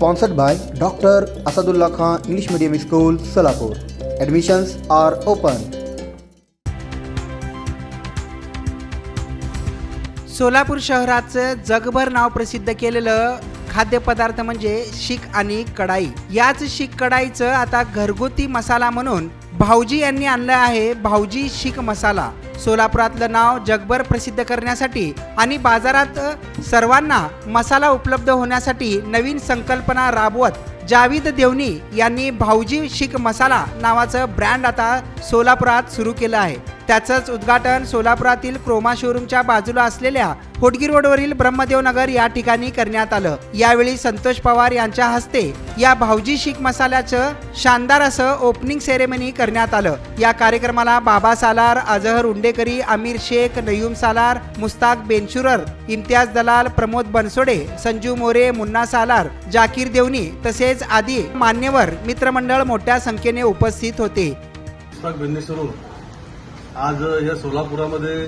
Sponsored by doctor Asadulla Khan English medium school Solapur admissions are open Solapur शहराचं जगभर नाव प्रसिद्ध केलेलं खाद्यपदार्थ म्हणजे शीख आणि कढाई. याच शीख कढाईचं आता घरगुती मसाला म्हणून भाऊजी यांनी आणलं आहे भाऊजी शीख मसाला. सोलापुरातलं नाव जगभर प्रसिद्ध करण्यासाठी आणि बाजारात सर्वांना मसाला उपलब्ध होण्यासाठी नवीन संकल्पना राबवत जावीद देवनी यांनी भाऊजी शीख मसाला नावाचं ब्रँड आता सोलापुरात सुरू केलं आहे. त्याचंच उद्घाटन सोलापुरातील क्रोमा शोरूमच्या बाजूला असलेल्या होटगी रोडवरील ब्रह्मदेव नगर या ठिकाणी करण्यात आलं. यावेळी संतोष पवार यांच्या हस्ते या भाऊजी शीख मसाल्याचं शानदार असं ओपनिंग सेरेमनी करण्यात आलं. या कार्यक्रमाला बाबा सालार अजहर उंडेकरी आमिर शेख नयूम सालार मुस्ताक बेनशुरर इम्तियाज दलाल प्रमोद बनसोडे संजू मोरे मुन्ना सालार जाकीर देवनी तसेच आदी मान्यवर मित्रमंडळ मोठ्या संख्येने उपस्थित होते. आज या सोलापुरामध्ये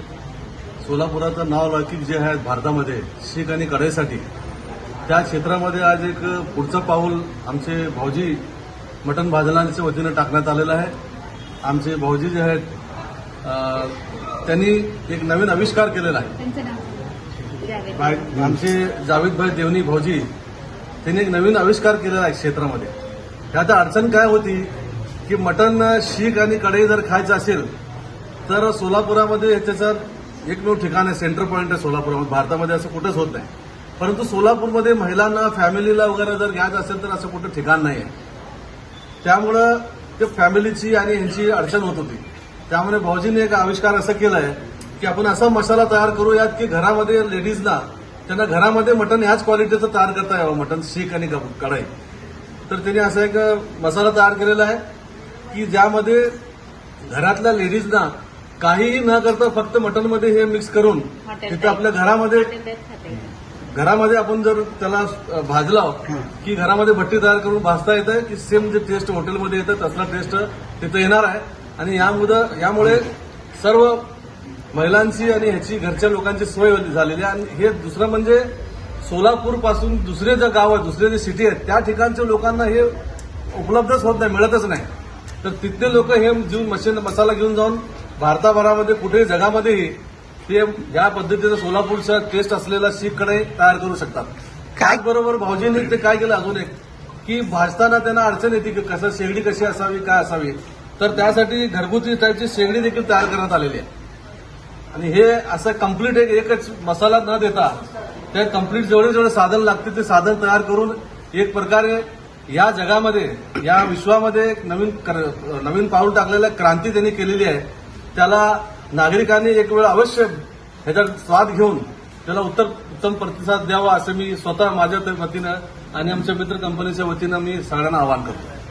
सोलापुराचं नाव लौकिक जे आहे भारतामध्ये शीख आणि कढईसाठी त्या क्षेत्रामध्ये आज एक पुढचं पाऊल आमचे भाऊजी मटण भाजनाच्या वतीनं टाकण्यात आलेलं आहे. आमचे भाऊजी जे आहेत त्यांनी एक नवीन आविष्कार केलेला आहे. आमचे जावेदभाई देवनी भाऊजी त्यांनी एक नवीन आविष्कार केलेला आहे क्षेत्रामध्ये. त्यात अडचण काय होती की मटण शीख आणि कढई जर खायचं असेल तर सोलापुरामध्ये त्याचं एकमेव ठिकाण आहे सेंटर पॉईंट आहे सोलापुरामध्ये. भारतामध्ये असं कुठंच होत नाही. परंतु सोलापूरमध्ये महिलांना फॅमिलीला वगैरे जर घ्यायचं असेल तर असं कुठं ठिकाण नाही आहे. त्यामुळं ते फॅमिलीची आणि ह्यांची अडचण होत होती. त्यामुळे भाऊजीने एक आविष्कार असं केलाय की आपण असा मसाला तयार करूयात की घरामध्ये लेडीजना त्यांना घरामध्ये मटण ह्याच क्वालिटीचं तयार करता यावं मटण शीख आणि ग- कढई. तर त्यांनी असा एक मसाला तयार केलेला आहे की ज्यामध्ये घरातल्या लेडीजना काहीही न करता फक्त मटणमध्ये हे मिक्स करून तिथं आपल्या घरामध्ये. घरामध्ये आपण जर त्याला भाजला की घरामध्ये भट्टी तयार करून भाजता येतं की सेम जे टेस्ट हॉटेलमध्ये येतं तसला टेस्ट तिथं येणार आहे. आणि यामुळे यामुळे सर्व महिलांची आणि ह्याची घरच्या लोकांची सोय झालेली आहे. आणि हे दुसरं म्हणजे सोलापूरपासून दुसरे जे गाव आहेत दुसरे जे सिटी आहेत त्या ठिकाणच्या लोकांना हे उपलब्धच होत नाही मिळतच नाही. तर तिथले लोक हे घेऊन मशीन मसाला घेऊन जाऊन भारताभरामध्ये कुठेही जगामध्येही ते या पद्धतीचं सोलापूरचा टेस्ट असलेला शीख कढई तयार करू शकतात. काय- बरोबर भाऊजींनी ते काय केलं अजून एक? की भाजताना त्यांना अडचण येते की कसं शेगडी कशी असावी काय असावी? तर त्यासाठी घरगुती टाईपची शेगडी देखील तयार करण्यात आलेली आहे. आणि हे असं कंप्लीट एक एकच मसाला न देता ते कंप्लीट जेवढे जेवढे साधन लागते ते साधन तयार करून एक प्रकारे या जगामध्ये या विश्वामध्ये एक नवीन नवीन पाऊल टाकलेलं क्रांती त्यांनी केलेली आहे. त्याला नागरिकांनी एक वेळ अवश्य ह्याचा स्वाद घेऊन त्याला उत्तर उत्तम प्रतिसाद द्यावा असं मी स्वतः माझ्या वतीनं आणि आमच्या मित्र कंपनीच्या वतीनं मी सगळ्यांना आवाहन करतो.